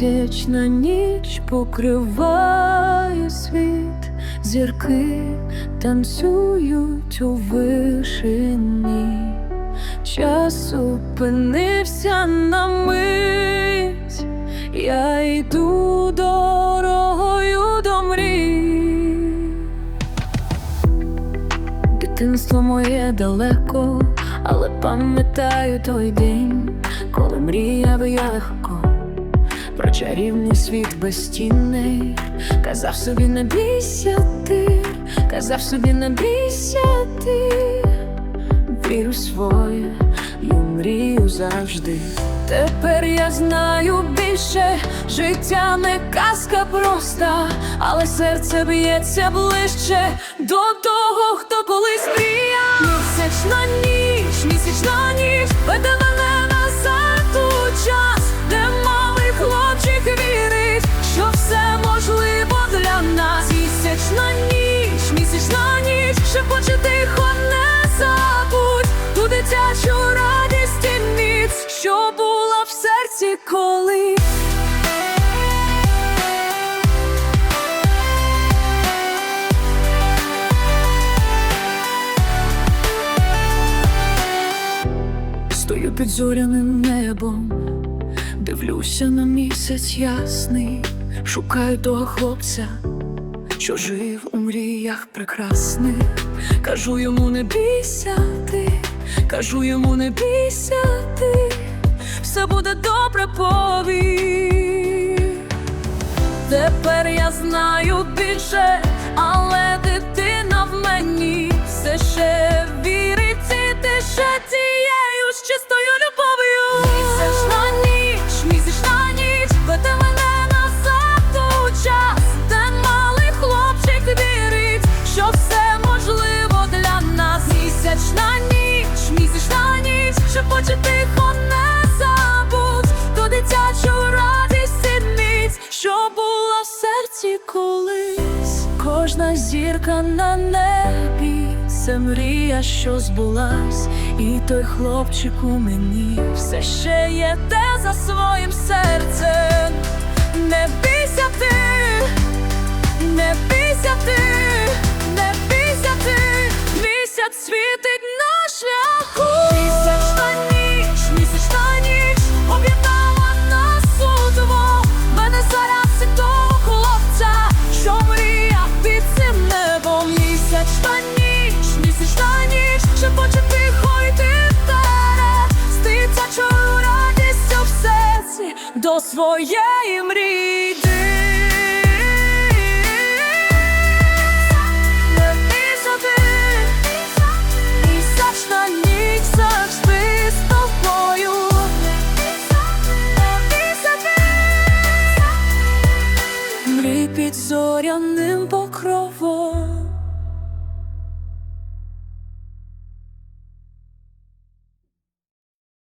Місячна ніч покриває світ, зірки танцюють у вишині. Час опинився на мить, я йду дорогою до мрій. Дитинство моє далеко, але пам'ятаю той день, коли мріяв я легко про чарівний світ безстінний. Казав собі, не бійся ти, казав собі, не бійся ти, вірю в своє і мрію завжди. Тепер я знаю більше, життя не казка проста, але серце б'ється ближче до того, хто колись мріяв. Місячна ніч, Стою під зоряним небом, дивлюся на місяць ясний, шукаю того хлопця, що жив у мріях прекрасних. Кажу йому, не бійся ти, кажу йому, не бійся ти, все буде добре повір. Тепер я знаю більше, місячна ніч, шепоче тихо не забудь то дитячу радість і що була в серці колись. Кожна зірка на небі, це мрія, що збулась, і той хлопчик у мені все ще є те за своїм своєї мрії. Під зоряним